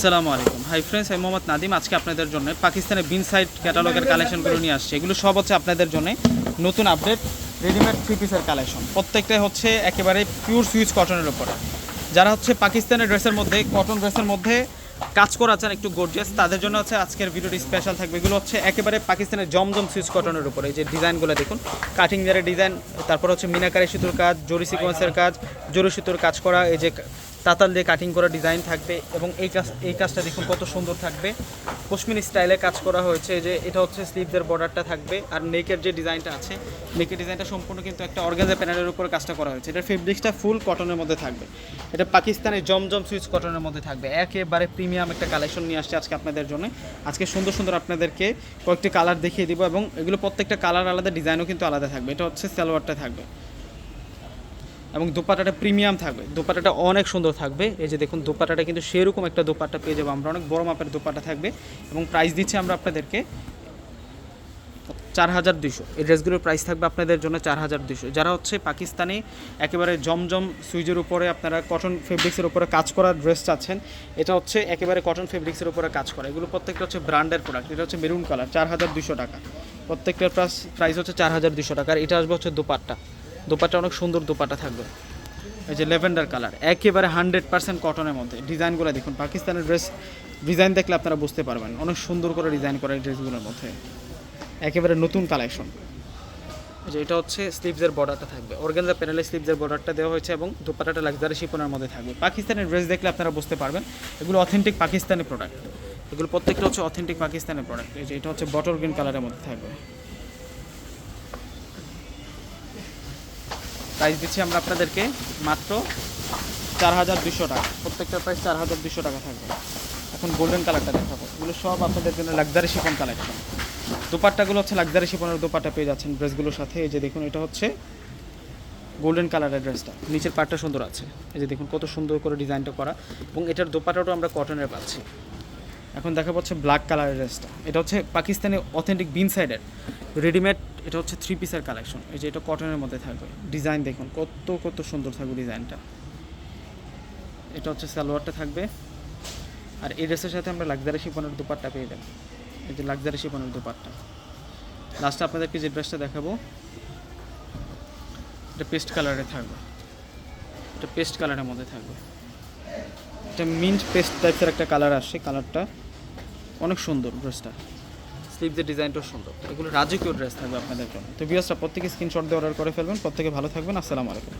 আসসালামু আলাইকুম। Hi friends আমি মোহাম্মদ নাদিম। আজকে আপনাদের জন্য পাকিস্তানের বিন সাইড ক্যাটালগের কালেকশনগুলো নিয়ে আসছে। এগুলো সব হচ্ছে আপনাদের জন্য নতুন আপডেট রেডিমেড থ্রি পিসের কালেকশন প্রত্যেকটাই হচ্ছে একেবারে পিওর সুইচ কটনের উপরে। যারা হচ্ছে পাকিস্তানের ড্রেসের মধ্যে কটন ড্রেসের মধ্যে কাজ করা চান একটু গর্জিয়াস তাদের জন্য হচ্ছে আজকের ভিডিওটি স্পেশাল থাকবে। এগুলো হচ্ছে একেবারে পাকিস্তানের জমজম সুইচ কটনের উপরে। যে ডিজাইনগুলো দেখুন কাটিং জারের ডিজাইন তারপর হচ্ছে মিনাকারি সুতোর কাজ, জরি সিকোয়েন্সের কাজ, জরি সুতোর কাজ করা, এই যে তাতাল দিয়ে কাটিং করা ডিজাইন থাকবে এবং এই কাজ, এই কাজটা দেখুন কত সুন্দর থাকবে। পশমিন স্টাইলে কাজ করা হয়েছে যে, এটা হচ্ছে স্লিভদের বর্ডারটা থাকবে আর নেকের যে ডিজাইনটা আছে নেকের ডিজাইনটা সম্পূর্ণ কিন্তু একটা অর্গানজা প্যানেলের উপর কাজটা করা হয়েছে। এটার ফেব্রিক্সটা ফুল কটনের মধ্যে থাকবে। এটা পাকিস্তানের জমজম সুইচ কটনের মধ্যে থাকবে। একেবারে প্রিমিয়াম একটা কালেকশন নিয়ে আসছে আজকে আপনাদের জন্য। আজকে সুন্দর সুন্দর আপনাদেরকে কয়েকটি কালার দেখিয়ে দিব এবং এগুলো প্রত্যেকটা কালার আলাদা ডিজাইনও কিন্তু আলাদা থাকবে। এটা হচ্ছে সালোয়ারটা থাকবে। এবং দোপাটাটা প্রিমিয়াম থাকবে। দোপাটাটা অনেক সুন্দর থাকবে। এই যে দেখুন দোপাটাটা কিন্তু সেরকম একটা দোপাট্টা পেয়ে যাব আমরা। অনেক বড় মাপের দোপাটা থাকবে এবং প্রাইস দিচ্ছি আমরা আপনাদেরকে চার হাজার দুশো এই ড্রেসগুলোর প্রাইস থাকবে আপনাদের জন্য চার হাজার দুশো যারা হচ্ছে পাকিস্তানি, একেবারে জমজম সুইজের উপরে আপনারা কটন ফেব্রিক্সের উপরে কাজ করা ড্রেস চাচ্ছেন, এটা হচ্ছে একেবারে কটন ফেব্রিক্সের উপরে কাজ করা। এগুলো প্রত্যেকটা হচ্ছে ব্র্যান্ডের প্রোডাক্ট এটা হচ্ছে মেরুন কালার চার হাজার দুশো টাকা। প্রত্যেকটার প্রাইস প্রাইস হচ্ছে চার হাজার দুশো টাকা। আর এটা আসবে হচ্ছে দোপাট্টা। দোপাট্টা, অনেক সুন্দর দোপাট্টা থাকবে। এই যে লেভেন্ডার কালার, একেবারে হান্ড্রেড পার্সেন্ট কটনের মধ্যে। ডিজাইনগুলো দেখুন, পাকিস্তানের ড্রেস ডিজাইন দেখলে আপনারা বুঝতে পারবেন, অনেক সুন্দর করে ডিজাইন করা এই ড্রেসগুলোর মধ্যে। একেবারে নতুন কালেকশন। যে এটা হচ্ছে স্লিভসের বর্ডারটা থাকবে। অর্গানজা প্যানেলে স্লিভসের বর্ডারটা দেওয়া হয়েছে এবং দুপাটাটা লাক্সারি শিপনের মধ্যে থাকবে। পাকিস্তানের ড্রেস দেখলে আপনারা বুঝতে পারবেন, এগুলো অথেন্টিক পাকিস্তানি প্রোডাক্ট এগুলো প্রত্যেকটা হচ্ছে অথেন্টিক পাকিস্তানের প্রোডাক্ট এই যে এটা হচ্ছে বটল গ্রিন কালারের মধ্যে থাকবে। প্রাইস দিচ্ছি আমরা আপনাদেরকে মাত্র চার হাজার দুশো টাকা। প্রত্যেকটা প্রাইস চার হাজার দুশো টাকা থাকবে। এখন গোল্ডেন কালারটা দেখাবো। এগুলো সব আপনাদের জন্য লাক্সারি শিপন কালেকশন দোপাট্টাগুলো হচ্ছে লাক্সারি শিপনের দোপাট্টা পেয়ে যাচ্ছেন ড্রেসগুলোর সাথে। এই যে দেখুন, এটা হচ্ছে গোল্ডেন কালারের ড্রেসটা নিচের পাটটা সুন্দর আছে। এই যে দেখুন, কত সুন্দর করে ডিজাইনটা করা। এবং এটার দোপাট্টাটাও আমরা কটনের পাচ্ছি। এখন দেখা পাচ্ছে ব্ল্যাক কালারের ড্রেসটা এটা হচ্ছে পাকিস্তানি অথেন্টিক বিন সাইডের রেডিমেড এটা হচ্ছে থ্রি পিসের কালেকশন এই যে এটা কটনের মধ্যে থাকবে। ডিজাইন দেখুন, কত কত সুন্দর থাকবে ডিজাইনটা এটা হচ্ছে সালোয়ারটা থাকবে। আর এই ড্রেসের সাথে আমরা লাক্সারি শিপনের দুপাট্টা পেয়ে যাব। এই যে লাক্সারি শিপনের দুপাট্টা। লাস্টে আপনাদেরকে যে ড্রেসটা দেখাবো, এটা পেস্ট কালারে থাকবে। এটা পেস্ট কালারের মধ্যে থাকবে। এটা মিন্ট পেস্ট টাইপের একটা কালার আসছে কালারটা অনেক সুন্দর ড্রেসটা। স্লিভসের ডিজাইনটাও সুন্দর। এগুলো রাজকীয় ড্রেস থাকবে আপনাদের জন্য। তো বিয়াসটা প্রত্যেকে স্ক্রিনশট দিয়ে অর্ডার করে ফেলবেন। প্রত্যেকে ভালো থাকবেন। আসসালামু আলাইকুম।